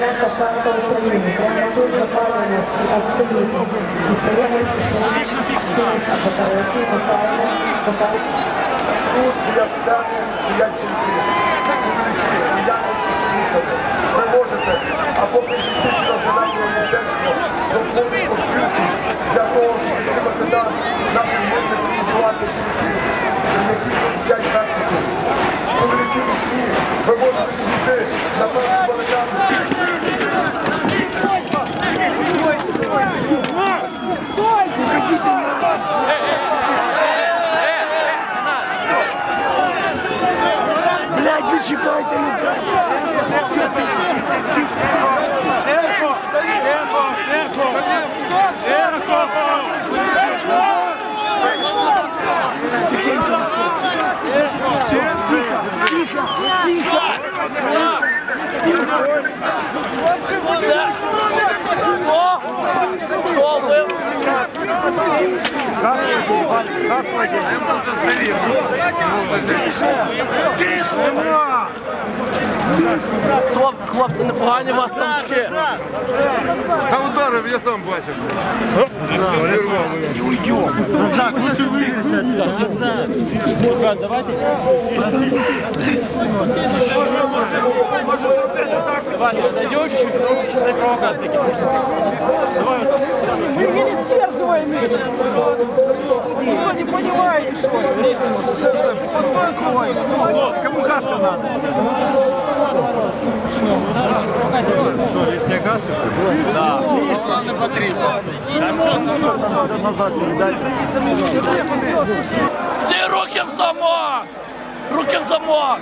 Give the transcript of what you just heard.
наша карта Украины. Прямо тут направлена абсолютно. И стоянность слыша, которая ты попала, попала. Тут я встану, я через не чіпайте людей! Тихо! Тихо! Тихо! Тихо! Хлопці, непогані у вас танчики. Та ударив, я сам бачив. Найдем чуть-чуть провокации какие-то. Вы не сдерживаете! Вы не понимаете, что ли? Кому каска надо? Всі руки в замок! Руки в замок!